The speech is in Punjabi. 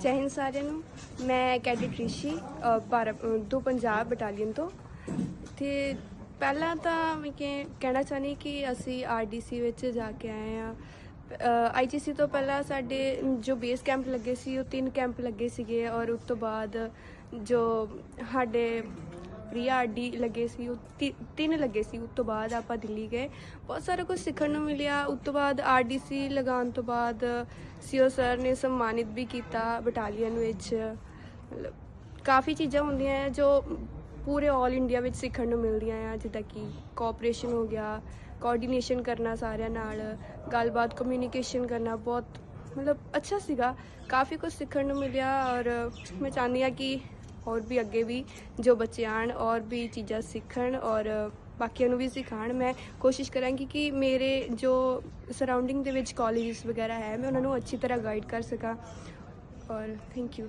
ਜੈ ਹਿੰਦ ਸਾਰਿਆਂ ਨੂੰ। ਮੈਂ ਕੈਡਿਟ ਰਿਸ਼ੀ ਅ, ਭਾਰਤ ਤੋਂ ਪੰਜਾਬ ਬਟਾਲੀਅਨ ਤੋਂ। ਤੇ ਪਹਿਲਾਂ ਤਾਂ ਮੈਂ ਕਿ- ਕਹਿਣਾ ਚਾਹਨੀ ਕਿ ਅਸੀਂ ਆਰਡੀਸੀ ਵਿੱਚ ਜਾ ਕੇ ਆਏ ਆ ਆਈਜੀਸੀ ਤੋਂ ਪਹਿਲਾਂ ਸਾਡੇ ਜੋ ਬੇਸ ਕੈਂਪ ਲੱਗੇ ਸੀ ਉਹ ਤਿੰਨ ਕੈਂਪ ਲੱਗੇ ਸੀਗੇ ਔਰ ਉਸ ਤੋਂ ਬਾਅਦ ਜੋ ਸਾਡੇ ਪ੍ਰੀਆ ਆਰਡੀ ਲੱਗੇ ਸੀ, ਉਹ ਤੀ- ਤਿੰਨ ਲੱਗੇ ਸੀ, ਉਸ ਤੋਂ ਬਾਅਦ ਆਪਾਂ ਦਿੱਲੀ ਗਏ। ਬਹੁਤ ਸਾਰਾ ਕੁਝ ਸਿੱਖਣ ਨੂੰ ਮਿਲਿਆ। ਉਸ ਤੋਂ ਬਾਅਦ ਆਰਡੀਸੀ ਲਗਾਉਣ ਤੋਂ ਬਾਅਦ ਸੀਓ ਸਰ ਨੇ ਸਨਮਾਨਿਤ ਵੀ ਕੀਤਾ ਬਟਾਲੀਅਨ ਵਿੱਚ। ਮਤਲਬ ਕਾਫੀ ਚੀਜ਼ਾਂ ਹੁੰਦੀਆਂ ਹੈ ਜੋ ਪੂਰੇ 올 ਇੰਡੀਆ ਵਿੱਚ ਸਿੱਖਣ ਨੂੰ ਮਿਲਦੀਆਂ ਆ, ਜਿੱਦਾਂ ਕਿ ਕੋਆਪਰੇਸ਼ਨ ਹੋ ਗਿਆ ਕੋਆਰਡੀਨੇਸ਼ਨ ਕਰਨਾ ਸਾਰਿਆਂ ਨਾਲ, ਗੱਲਬਾਤ ਕਮਿਊਨੀਕੇਸ਼ਨ ਕਰਨਾ ਬਹੁਤ ਮਤਲਬ ਅੱਛਾ ਸੀਗਾ। ਕਾਫੀ ਕੁਝ ਸਿੱਖਣ ਨੂੰ ਮਿਲਿਆ ਔਰ ਮੈਂ ਚਾਹੁੰਦੀ ਹਾਂ ਕਿ ਹੋਰ ਵੀ ਅੱਗੇ ਵੀ ਜੋ ਬੱਚੇ ਆਣ ਔਰ ਵੀ ਚੀਜ਼ਾਂ ਸਿੱਖਣ ਔਰ ਬਾਕੀਆਂ ਨੂੰ ਵੀ ਸਿਖਾਉਣ, ਮੈਂ ਕੋਸ਼ਿਸ਼ ਕਰਾਂਗੀ ਕਿ ਮੇਰੇ ਜੋ ਸਰਾਊਂਡਿੰਗ ਦੇ ਵਿੱਚ ਕਾਲਜਸ ਵਗੈਰਾ ਹੈ, ਮੈਂ ਉਹਨਾਂ ਨੂੰ ਅੱਛੀ ਤਰ੍ਹਾਂ ਗਾਈਡ ਕਰ ਸਕਾਂ ਔਰ ਥੈਂਕ ਯੂ